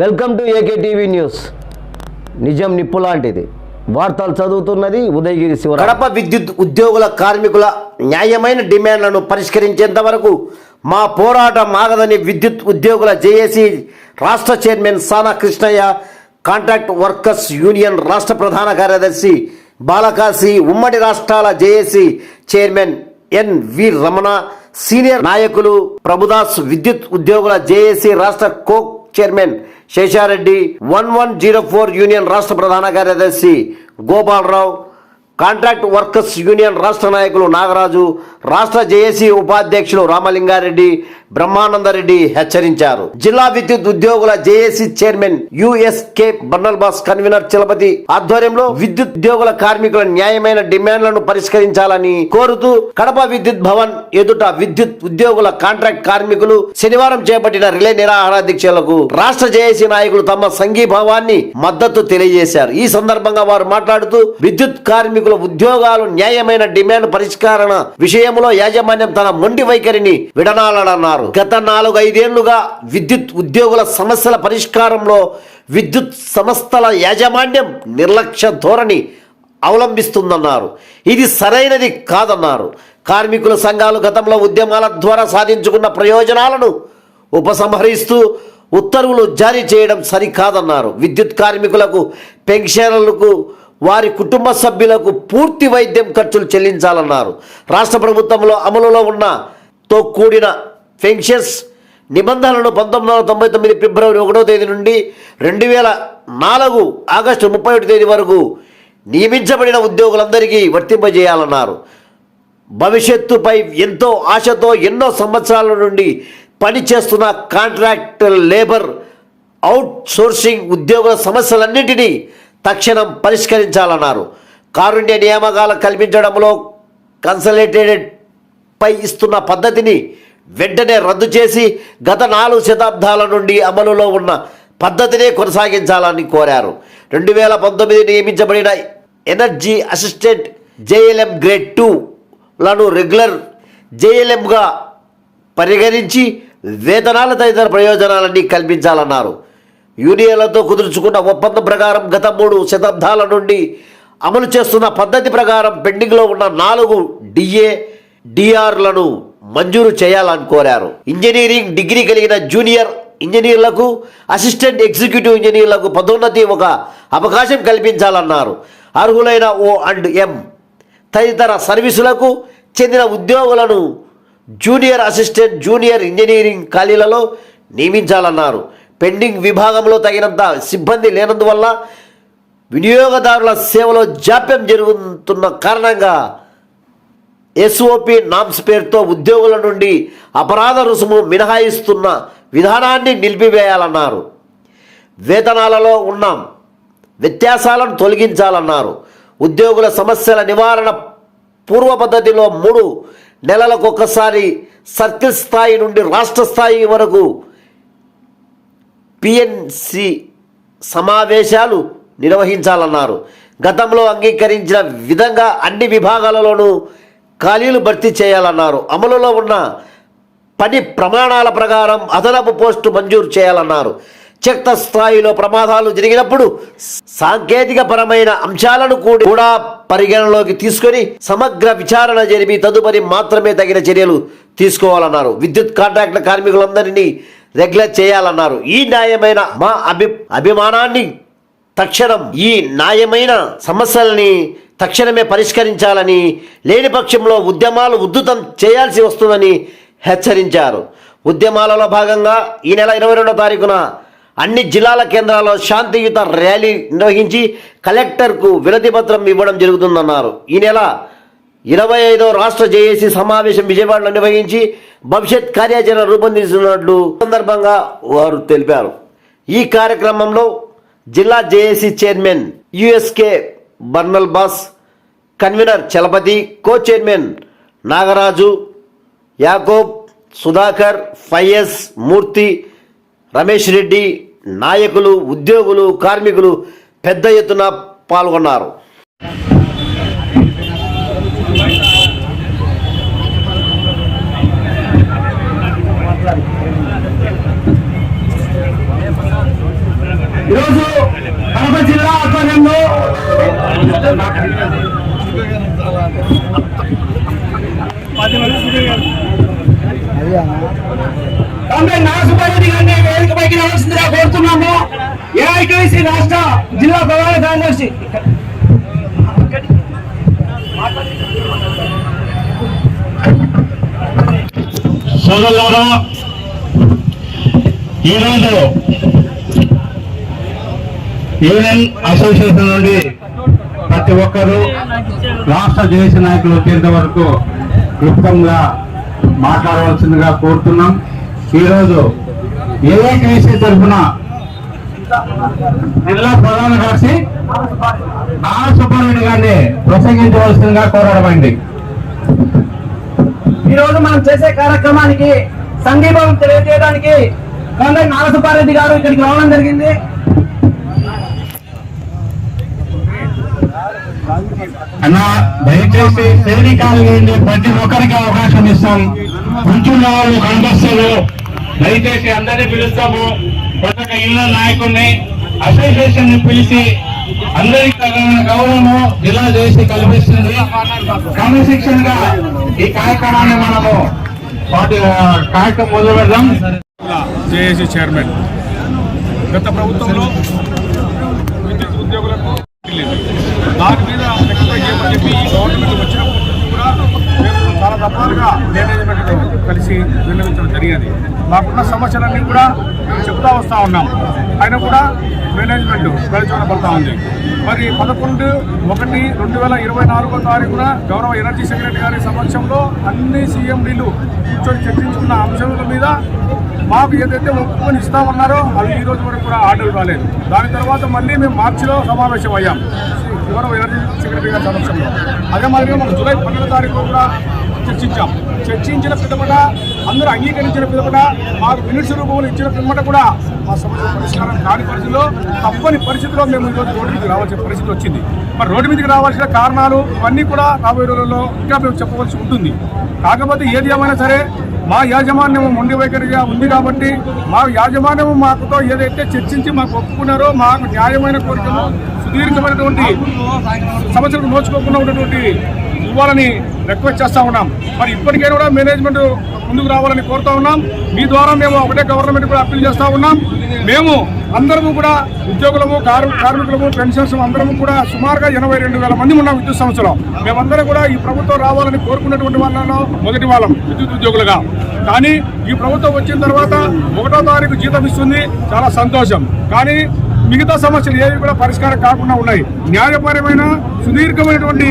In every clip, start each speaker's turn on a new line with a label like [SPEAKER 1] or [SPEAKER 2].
[SPEAKER 1] Welcome to AK TV news. నిజం నిప్పు లాంటిది. వార్తలు చదువుతున్నది ఉదయగిరి శివ
[SPEAKER 2] కడప విద్యుత్ ఉద్యోగుల కార్మికుల న్యాయమైన డిమాండ్లను పరిష్కరించేంత వరకు మా పోరాటం ఆగదని విద్యుత్ ఉద్యోగుల జేఏసీ రాష్ట్ర chairman Sana Krishnaiah contract workers union రాష్ట్ర ప్రధాన కార్యదర్శి బాలకాశి ఉమ్మడి రాష్ట్రాల JAC chairman N V Ramana senior నాయకులు ప్రభుదాస్ విద్యుత్ ఉద్యోగుల జేఏసీ రాష్ట్ర co chairman Seshareddy one one zero four union రాష్ట్ర ప్రధాన కార్యదర్శి గోపాలరావు కాంట్రాక్ట్ వర్కర్స్ యూనియన్ రాష్ట్ర నాయకులు నాగరాజు రాష్ట్ర జేఏసీ ఉపాధ్యక్షులు రామలింగారెడ్డి బ్రహ్మానందరెడ్డి హెచ్చరించారు. జిల్లా విద్యుత్ ఉద్యోగుల JAC chairman యుఎస్కే burner boss convener Chalapathi ఆధ్వర్యంలో విద్యుత్ ఉద్యోగుల కార్మికుల న్యాయమైన డిమాండ్లను పరిష్కరించాలని కోరుతూ కడప విద్యుత్ భవన్ ఎదుట విద్యుత్ ఉద్యోగుల కాంట్రాక్ట్ కార్మికులు శనివారం చేపట్టిన రిలే నిరాహార దీక్షలకు రాష్ట్ర జేఏసీ నాయకులు తమ సంఘీభావాన్ని మద్దతు తెలియజేశారు. ఈ సందర్భంగా వారు మాట్లాడుతూ విద్యుత్ కార్మికులు ఉద్యోగాలు న్యాయమైన డిమాండ్ పరిష్కరణ విషయంలో యాజమాన్యం తన మొండి వైఖరిని విడనాలన్నారు గత నాలుగు ఐదేళ్ళుగా విద్యుత్ ఉద్యోగుల సమస్యల పరిష్కారంలో విద్యుత్ సంస్థల యాజమాన్యం నిర్లక్ష్య ధోరణి అవలంబిస్తుందన్నారు. ఇది సరైనది కాదన్నారు. కార్మికుల సంఘాలు గతంలో ఉద్యమాల ద్వారా సాధించుకున్న ప్రయోజనాలను ఉపసంహరిస్తూ ఉత్తర్వులు జారీ చేయడం సరికాదన్నారు. విద్యుత్ కార్మికులకు పెన్షన్లకు వారి కుటుంబ సభ్యులకు పూర్తి వైద్యం ఖర్చులు చెల్లించాలన్నారు. రాష్ట్ర ప్రభుత్వంలో అమలులో ఉన్న తో కూడిన పెన్షన్స్ నిబంధనలను పంతొమ్మిది వందల తొంభై తొమ్మిది ఫిబ్రవరి ఒకటో తేదీ నుండి రెండు వేల నాలుగు ఆగస్టు ముప్పై ఒకటి తేదీ వరకు నియమించబడిన ఉద్యోగులందరికీ వర్తింపజేయాలన్నారు. భవిష్యత్తుపై ఎంతో ఆశతో ఎన్నో సంవత్సరాల నుండి పనిచేస్తున్న కాంట్రాక్ట్ లేబర్ అవుట్ సోర్సింగ్ ఉద్యోగుల సమస్యలన్నింటినీ తక్షణం పరిష్కరించాలన్నారు. కారుణ్య నియామకాలు కల్పించడంలో కన్సల్టేటెడ్పై ఇస్తున్న పద్ధతిని వెంటనే రద్దు చేసి గత నాలుగు శతాబ్దాల నుండి అమలులో ఉన్న పద్ధతినే కొనసాగించాలని కోరారు. రెండు వేల పంతొమ్మిది నియమించబడిన ఎనర్జీ అసిస్టెంట్ జేఎల్ఎం గ్రేడ్ టూలను రెగ్యులర్ జేఎల్ఎంగా పరిగణించి వేతనాల తదితర ప్రయోజనాలన్నీ కల్పించాలన్నారు. యూనియన్లతో కుదుర్చుకున్న ఒప్పందం ప్రకారం గత మూడు శతాబ్దాల నుండి అమలు చేస్తున్న పద్ధతి ప్రకారం పెండింగ్లో ఉన్న నాలుగు డిఏ డిఆర్లను మంజూరు చేయాలని కోరారు. ఇంజనీరింగ్ డిగ్రీ కలిగిన జూనియర్ ఇంజనీర్లకు అసిస్టెంట్ ఎగ్జిక్యూటివ్ ఇంజనీర్లకు పదోన్నతి ఒక అవకాశం కల్పించాలన్నారు. అర్హులైన ఓ అండ్ ఎం తదితర సర్వీసులకు చెందిన ఉద్యోగులను జూనియర్ అసిస్టెంట్ జూనియర్ ఇంజనీరింగ్ ఖాళీలలో నియమించాలన్నారు. పెండింగ్ విభాగంలో తగినంత సిబ్బంది లేనందువల్ల వినియోగదారుల సేవలో జాప్యం జరుగుతున్న కారణంగా ఎస్ఓపి నామ్స్ పేరుతో ఉద్యోగుల నుండి అపరాధ రుసుము మినహాయిస్తున్న విధానాన్ని నిలిపివేయాలన్నారు. వేతనాలలో ఉన్న వ్యత్యాసాలను తొలగించాలన్నారు. ఉద్యోగుల సమస్యల నివారణ పూర్వ పద్ధతిలో మూడు నెలలకు ఒకసారి సర్కిల్ స్థాయి నుండి రాష్ట్ర స్థాయి వరకు పిఎన్సి సమావేశాలు నిర్వహించాలన్నారు. గతంలో అంగీకరించిన విధంగా అన్ని విభాగాలలోనూ ఖాళీలు భర్తీ చేయాలన్నారు. అమలులో ఉన్న పని ప్రమాణాల ప్రకారం అదనపు పోస్టు మంజూరు చేయాలన్నారు. చెత్త స్థాయిలో ప్రమాదాలు జరిగినప్పుడు సాంకేతిక పరమైన అంశాలను కూడా పరిగణలోకి తీసుకొని సమగ్ర విచారణ జరిపి తదుపరి మాత్రమే తగిన చర్యలు తీసుకోవాలన్నారు. విద్యుత్ కాంట్రాక్ట్ కార్మికులందరినీ రెగ్యులర్ చేయాలన్నారు. ఈ న్యాయమైన మా అభి అభిమానాన్ని తక్షణం ఈ న్యాయమైన సమస్యలని తక్షణమే పరిష్కరించాలని లేని పక్షంలో ఉద్యమాలు ఉద్ధృతం చేయాల్సి వస్తుందని హెచ్చరించారు. ఉద్యమాలలో భాగంగా ఈ నెల ఇరవై రెండో తారీఖున అన్ని జిల్లాల కేంద్రాల్లో శాంతియుత ర్యాలీ నిర్వహించి కలెక్టర్కు వినతి పత్రం ఇవ్వడం జరుగుతుందన్నారు. ఈ నెల ఇరవై ఐదో రాష్ట్ర జేఏసీ సమావేశం విజయవాడలో నిర్వహించి భవిష్యత్ కార్యాచరణ రూపొందిస్తున్నట్లు సందర్భంగా వారు తెలిపారు. ఈ కార్యక్రమంలో జిల్లా JAC chairman యుఎస్కే burner boss convener Chalapathi co chairman Nagaraju Yakob Sudhakar ఫైఎస్ Murthy Ramesh Reddy నాయకులు ఉద్యోగులు కార్మికులు పెద్ద ఎత్తున పాల్గొన్నారు.
[SPEAKER 3] ఈరోజు కడప జిల్లా ఆధ్వర్యంలో తొంభై నాసుపతి గారిని వేదిక పైకి రావాల్సిందిగా కోరుతున్నాము. ఏఐకేసీ రాష్ట్ర జిల్లా ప్రధాన కార్యదర్శి.
[SPEAKER 4] సోదరులారా ఈరోజు యూనియన్ అసోసియేషన్ నుండి ప్రతి ఒక్కరూ రాష్ట్ర దేశ నాయకులు వచ్చేంత వరకు క్లుప్తంగా మాట్లాడవలసిందిగా కోరుతున్నాం. ఈరోజు ఏఐకేసీ తరఫున జిల్లా ప్రధాన కార్యదర్శి ఆర్ సుబ్బారెడ్డి గారిని ప్రసంగించవలసిందిగా కోరడమైంది.
[SPEAKER 3] ఈ రోజు మనం చేసే కార్యక్రమానికి సంఘీభావం తెలియజేయడానికి కొందరు నారసుబ్బారెడ్డి గారు ఇక్కడికి రావడం జరిగింది.
[SPEAKER 4] అన్నా దయచేసి శైలి కాలనీ ప్రతి ఒక్కరికి అవకాశం ఇస్తాం. కూర్చున్న వాళ్ళు కనిపిస్తారు దయచేసి అందరినీ పిలుస్తాము. ప్రతి ఒక్క ఇళ్ళ నాయకుడిని అసోసియేషన్ని పిలిచి అందరికి గౌరవము జిల్లా చేసి కల్పిస్తుంది. క్రమశిక్షణ గా ఈ కార్యక్రమాన్ని మనము వాటి కార్యక్రమం మొదలు పెడదాం
[SPEAKER 5] జేఏసీ చైర్మన్. గత ప్రభుత్వంలో విద్యుత్ ఉద్యోగులకు లేదు దాని మీద రెక్టిఫై చేయమని చెప్పి ఈ గవర్నమెంట్ వచ్చినప్పటి నుంచి కూడా మేము చాలా దఫాలుగా మేనేజ్మెంట్తో కలిసి విన్నవించడం జరిగేది. మాకున్న సమస్యలన్నీ కూడా చెప్తా వస్తూ ఉన్నాం. ఆయన కూడా మేనేజ్మెంట్ ప్రయోజన ఉంది. మరి పదకొండు ఒకటి రెండు వేల ఇరవై నాలుగో తారీఖున గౌరవ ఎనర్జీ సెక్రటరీ గారి సమక్షంలో అన్ని సీఎండీలు కూర్చొని చర్చించుకున్న అంశాల మీద మాకు ఏదైతే ఒప్పుకొని ఇస్తామన్నారో అది ఈ రోజు వరకు కూడా ఆర్డర్ రాలేదు. దాని తర్వాత మళ్ళీ మేము మార్చిలో సమావేశం అయ్యాం గౌరవ ఎనర్జీ సెక్రటరీ గారి సమక్షంలో. అదే మాదిరిగా మనం జూలై పన్నెండో తారీఖు కూడా చర్చించాం. చర్చించిన పిదపట అందరూ అంగీకరించిన పిదపట మాకు మినిట్స్ రూపంలో ఇచ్చిన పిమ్మట కూడా మా సమస్య పరిష్కారం కాని పరిస్థితిలో తప్పని పరిస్థితిలో మేము ఈరోజు రోడ్డు మీదకి రావాల్సిన పరిస్థితి వచ్చింది. మరి రోడ్డు మీదకి రావాల్సిన కారణాలు ఇవన్నీ కూడా రాబోయే రోజుల్లో ఇంకా మేము చెప్పవలసి ఉంటుంది. కాకపోతే ఏది ఏమైనా సరే మా యాజమాన్యం మొండి వైఖరిగా ఉంది కాబట్టి మా యాజమాన్యం మాకుతో ఏదైతే చర్చించి మాకు ఒప్పుకున్నారో మాకు న్యాయమైన కోరికలు సుదీర్ఘమైనటువంటి సమస్యలకు నోచుకోకుండా ఉన్నటువంటి ఇవ్వాలని రిక్వెస్ట్ చేస్తూ ఉన్నాం. మరి ఇప్పటికైనా కూడా మేనేజ్మెంట్ ముందుకు రావాలని కోరుతా ఉన్నాం. మీ ద్వారా మేము ఒకటే గవర్నమెంట్ కూడా అప్పీల్ చేస్తూ ఉన్నాం. మేము అందరము కూడా ఉద్యోగులము కార్మికులము పెన్షన్స్ అందరము కూడా సుమారుగా ఎనభై రెండు వేల మంది ఉన్నాం విద్యుత్ సంస్థలో. మేమందరం కూడా ఈ ప్రభుత్వం రావాలని కోరుకున్నటువంటి వాళ్ళలో మొదటి వాళ్ళం విద్యుత్ ఉద్యోగులుగా. కానీ ఈ ప్రభుత్వం వచ్చిన తర్వాత ఒకటో తారీఖు జీతం ఇస్తుంది. చాలా సంతోషం. కానీ మిగతా సమస్యలు ఏవి కూడా పరిష్కారం కాకుండా ఉన్నాయి. న్యాయపరమైన సుదీర్ఘమైనటువంటి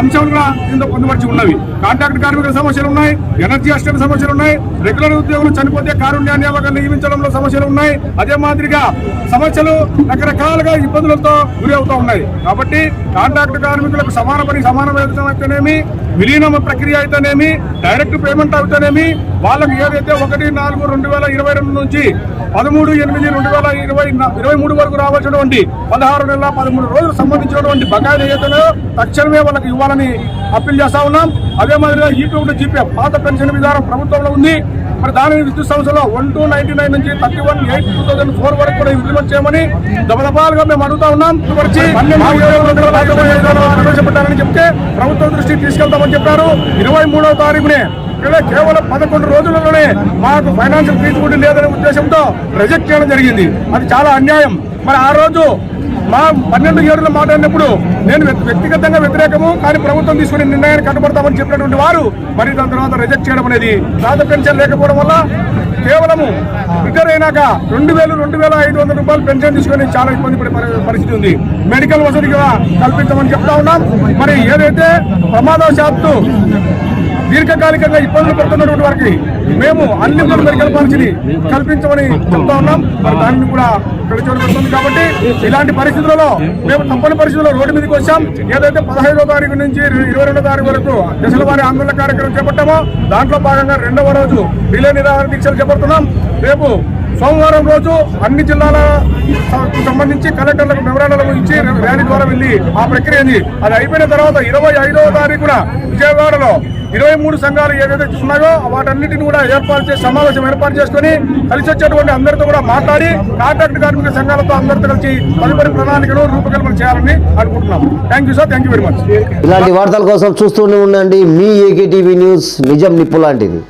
[SPEAKER 5] అంశాలు కూడా దీంతో పొందుపరిచి ఉన్నవి. కాంట్రాక్ట్ కార్మికుల సమస్యలు ఉన్నాయి ఎనర్జీ అసిస్టెంట్ సమస్యలు ఉన్నాయి రెగ్యులర్ ఉద్యోగులు చనిపోతే కారుణ్య నియామకాలు నియమించడంలో సమస్యలు ఉన్నాయి. అదే మాదిరిగా సమస్యలు రకరకాలుగా ఇబ్బందులతో గురి అవుతూ ఉన్నాయి. కాబట్టి కాంట్రాక్ట్ కార్మికులకు సమాన పని సమాన వేతనం అయితేనేమి విలీనం ప్రక్రియ అయితేనేమి డైరెక్ట్ పేమెంట్ అయితేనేమి వాళ్ళకి ఏదైతే ఒకటి నాలుగు రెండు వేల ఇరవై రెండు నుంచి పదమూడు ఎనిమిది రెండు వేల ఇరవై ఇరవై మూడు వరకు రావాల్సినటువంటి పదహారు నెలల పదమూడు రోజులకు సంబంధించినటువంటి బకాయిలు ఏదైతే తక్షణమే వాళ్ళకి ఇవ్వాలని అప్పీల్ చేస్తా ఉన్నాం అదే మాదిరిగా ఈపీ జీపీఎఫ్ పాత పెన్షన్ విధానం ప్రభుత్వంలో ఉంది మరి దానిని విద్యుత్ సంస్థలో వన్ టూ నైన్టీ నైన్ నుంచి thirty one eight two thousand four వరకు కూడా ఇంప్లిమెంట్ చేయమని దమదపాలుగా మేము అడుగుతా ఉన్నాం ఇరవై ప్రవేశపెట్టాలని చెప్తే ప్రభుత్వం దృష్టికి తీసుకెళ్తామని చెప్పారు ఇరవై మూడవ తారీఖునే కేవలం పదకొండు రోజులలోనే మాకు ఫైనాన్షియల్ ఫీజు లేదనే ఉద్దేశంతో రిజెక్ట్ చేయడం జరిగింది. అది చాలా అన్యాయం. మరి ఆ రోజు మా పన్నెండు ఏడులో మాట్లాడినప్పుడు నేను వ్యక్తి- వ్యక్తిగతంగా వ్యతిరేకము కానీ ప్రభుత్వం తీసుకునే నిర్ణయాన్ని కట్టుబడతామని చెప్పినటువంటి వారు మరి దాని తర్వాత రిజెక్ట్ చేయడం అనేది రాత పెన్షన్ లేకపోవడం వల్ల కేవలము రిటైర్ అయినాక రెండు వేలు రెండు వేల ఐదు వందల రూపాయలు పెన్షన్ తీసుకొని చాలా ఇబ్బంది పడే పరిస్థితి ఉంది. మెడికల్ వసతి కల్పించమని చెప్తా ఉన్నాం. మరి ఏదైతే ప్రమాదవశాత్తు దీర్ఘకాలికంగా ఇబ్బందులు పడుతున్నటువంటి వారికి మేము అన్లిమిటెడ్ మెడికల్ పాలసీని కల్పించమని చెప్తా ఉన్నాం. మరి దాన్ని కూడా ఇక్కడ కాబట్టి ఇలాంటి పరిస్థితులలో మేము తప్పని పరిస్థితుల్లో రోడ్డు మీదకి వచ్చాం. ఏదైతే పదహైదో తారీఖు నుంచి ఇరవై రెండో తారీఖు వరకు దశల వారి ఆందోళన కార్యక్రమం చేపట్టామో దాంట్లో భాగంగా రెండవ రోజు రిలే నిరాహార దీక్షలు చేపడుతున్నాం. రేపు సోమవారం రోజు అన్ని జిల్లాల సంబంధించి కలెక్టర్లకు మెమరాండాలకు ఇచ్చి ర్యాలీ ద్వారా వెళ్ళి ఆ ప్రక్రియ అది అయిపోయిన తర్వాత ఇరవై ఐదవ తారీఖున విజయవాడలో ఇరవై మూడు సంఘాలు ఏవైతే ఉన్నాయో వాటన్నిటిని కూడా ఏర్పాటు చేసి సమావేశం ఏర్పాటు చేసుకొని కలిసి వచ్చేటువంటి అందరితో కూడా మాట్లాడి కాంట్రాక్ట్ కార్మిక సంఘాలతో అందరితో కలిసి తదుపరి ప్రణాళికలు రూపకల్పన చేయాలని అనుకుంటున్నాం thank you sir thank you very much
[SPEAKER 1] ఇలాంటి వార్తల కోసం చూస్తూనే ఉండండి. మీ ఏకేటీవీ న్యూస్ నిజం నిప్పు లాంటిది.